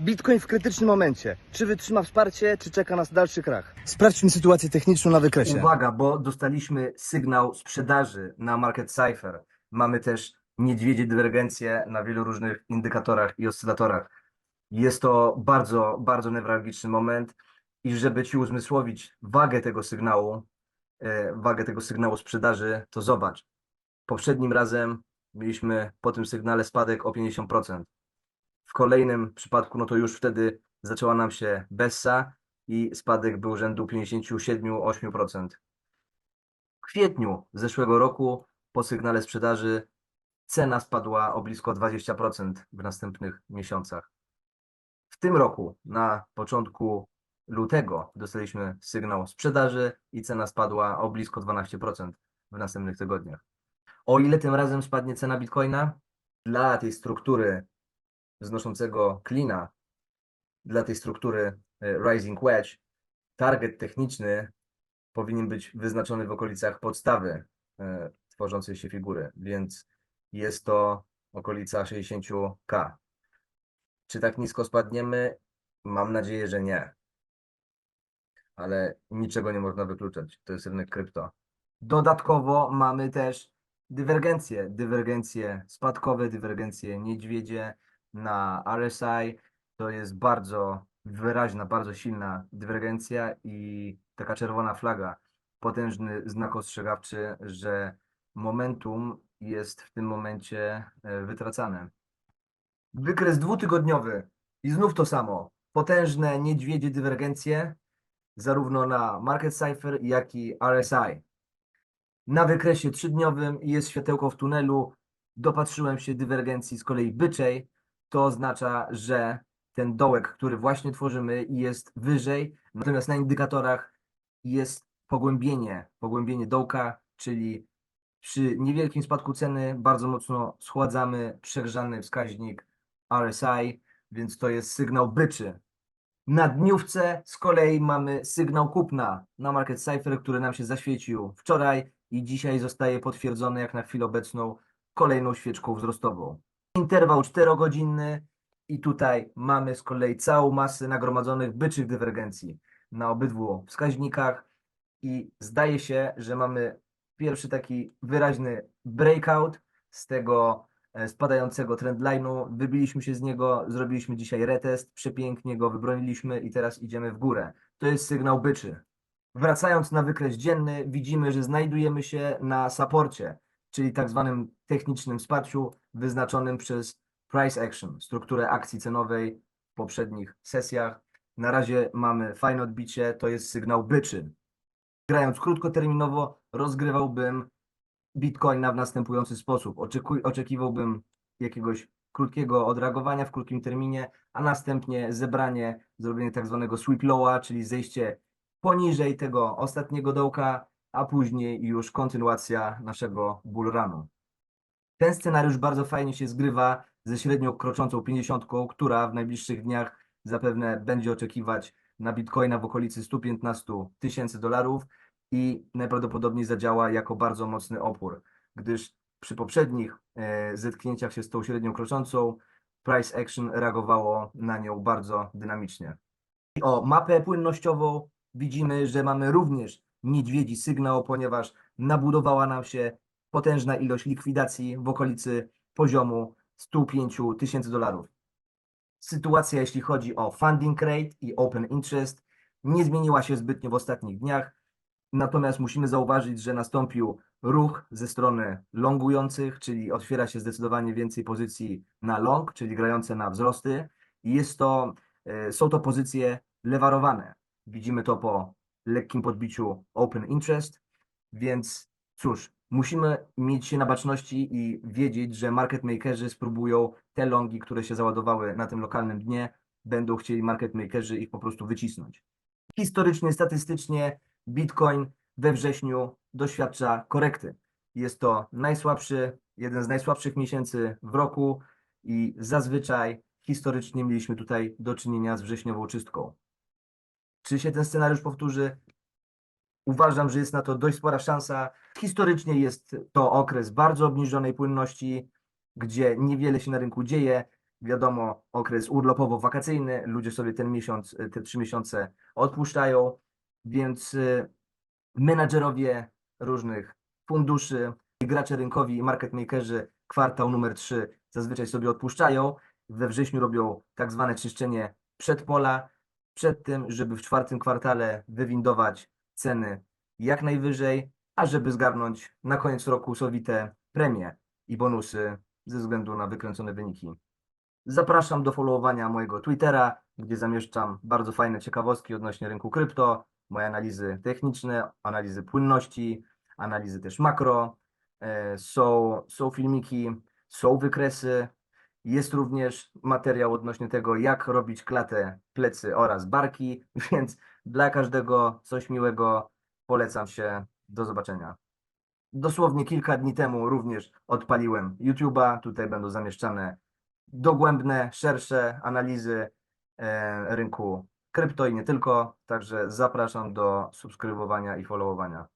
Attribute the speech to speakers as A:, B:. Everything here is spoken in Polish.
A: Bitcoin w krytycznym momencie. Czy wytrzyma wsparcie, czy czeka nas dalszy krach? Sprawdźmy sytuację techniczną na wykresie.
B: Uwaga, bo dostaliśmy sygnał sprzedaży na Market Cypher. Mamy też niedźwiedzie dywergencje na wielu różnych indykatorach i oscylatorach. Jest to bardzo, bardzo newralgiczny moment i żeby Ci uzmysłowić wagę tego sygnału, e, wagę tego sygnału sprzedaży, to zobacz. Poprzednim razem mieliśmy po tym sygnale spadek o 50%. W kolejnym przypadku, no to już wtedy zaczęła nam się Bessa i spadek był rzędu 57-8%. W kwietniu zeszłego roku po sygnale sprzedaży cena spadła o blisko 20% w następnych miesiącach. W tym roku, na początku lutego, dostaliśmy sygnał sprzedaży i cena spadła o blisko 12% w następnych tygodniach. O ile tym razem spadnie cena bitcoina? Dla tej struktury wznoszącego klina, dla tej struktury e, rising wedge, target techniczny powinien być wyznaczony w okolicach podstawy e, tworzącej się figury, więc jest to okolica 60k. Czy tak nisko spadniemy? Mam nadzieję, że nie. Ale niczego nie można wykluczać. To jest rynek krypto. Dodatkowo mamy też dywergencje. Dywergencje spadkowe, dywergencje niedźwiedzie na RSI. To jest bardzo wyraźna, bardzo silna dywergencja i taka czerwona flaga. Potężny znak ostrzegawczy, że momentum jest w tym momencie e, wytracane. Wykres dwutygodniowy i znów to samo. Potężne niedźwiedzie dywergencje, zarówno na Market Cypher, jak i RSI. Na wykresie trzydniowym jest światełko w tunelu. Dopatrzyłem się dywergencji z kolei byczej. To oznacza, że ten dołek, który właśnie tworzymy, jest wyżej, natomiast na indykatorach jest pogłębienie, pogłębienie dołka, czyli przy niewielkim spadku ceny bardzo mocno schładzamy przegrzany wskaźnik RSI, więc to jest sygnał byczy. Na dniówce z kolei mamy sygnał kupna na Market Cypher, który nam się zaświecił wczoraj i dzisiaj zostaje potwierdzony jak na chwilę obecną kolejną świeczką wzrostową. Interwał 4-godzinny i tutaj mamy z kolei całą masę nagromadzonych byczych dywergencji na obydwu wskaźnikach i zdaje się, że mamy pierwszy taki wyraźny breakout z tego e, spadającego trendline'u. Wybiliśmy się z niego, zrobiliśmy dzisiaj retest, przepięknie go wybroniliśmy i teraz idziemy w górę. To jest sygnał byczy. Wracając na wykres dzienny, widzimy, że znajdujemy się na saporcie, czyli tak zwanym technicznym wsparciu wyznaczonym przez price action, strukturę akcji cenowej w poprzednich sesjach. Na razie mamy fajne odbicie, to jest sygnał byczy. Grając krótkoterminowo, rozgrywałbym Bitcoina w następujący sposób. Oczekuj, oczekiwałbym jakiegoś krótkiego odreagowania w krótkim terminie, a następnie zebranie, zrobienie tak zwanego sweep lowa, czyli zejście poniżej tego ostatniego dołka, a później już kontynuacja naszego bull runu. Ten scenariusz bardzo fajnie się zgrywa ze średnio kroczącą 50, która w najbliższych dniach zapewne będzie oczekiwać na Bitcoina w okolicy 115 tysięcy dolarów i najprawdopodobniej zadziała jako bardzo mocny opór, gdyż przy poprzednich e, zetknięciach się z tą średnią kroczącą price action reagowało na nią bardzo dynamicznie. O mapę płynnościową widzimy, że mamy również niedźwiedzi sygnał, ponieważ nabudowała nam się potężna ilość likwidacji w okolicy poziomu 105 tysięcy dolarów. Sytuacja, jeśli chodzi o funding rate i open interest, nie zmieniła się zbytnio w ostatnich dniach. Natomiast musimy zauważyć, że nastąpił ruch ze strony longujących, czyli otwiera się zdecydowanie więcej pozycji na long, czyli grające na wzrosty. Jest to, e, są to pozycje lewarowane. Widzimy to po lekkim podbiciu open interest, więc cóż, musimy mieć się na baczności i wiedzieć, że market makerzy spróbują te longi, które się załadowały na tym lokalnym dnie, będą chcieli market makerzy ich po prostu wycisnąć. Historycznie, statystycznie Bitcoin we wrześniu doświadcza korekty. Jest to najsłabszy, jeden z najsłabszych miesięcy w roku i zazwyczaj historycznie mieliśmy tutaj do czynienia z wrześniową czystką. Czy się ten scenariusz powtórzy? Uważam, że jest na to dość spora szansa. Historycznie jest to okres bardzo obniżonej płynności, gdzie niewiele się na rynku dzieje. wiadomo, okres urlopowo-wakacyjny, ludzie sobie ten miesiąc, te trzy miesiące odpuszczają, więc y, menadżerowie różnych funduszy, gracze rynkowi i market makerzy kwartał numer 3 zazwyczaj sobie odpuszczają. We wrześniu robią tak zwane czyszczenie przedpola, przed tym, żeby w czwartym kwartale wywindować ceny jak najwyżej, a żeby zgarnąć na koniec roku sowite premie i bonusy ze względu na wykręcone wyniki. Zapraszam do followowania mojego Twittera, gdzie zamieszczam bardzo fajne ciekawostki odnośnie rynku krypto, moje analizy techniczne, analizy płynności, analizy też makro. E, Są, są filmiki, są wykresy. Jest również materiał odnośnie tego, jak robić klatę, plecy oraz barki, więc dla każdego coś miłego polecam się. Do zobaczenia. Dosłownie kilka dni temu również odpaliłem YouTube'a. Tutaj będą zamieszczane dogłębne, szersze analizy e, rynku krypto i nie tylko. Także zapraszam do subskrybowania i followowania.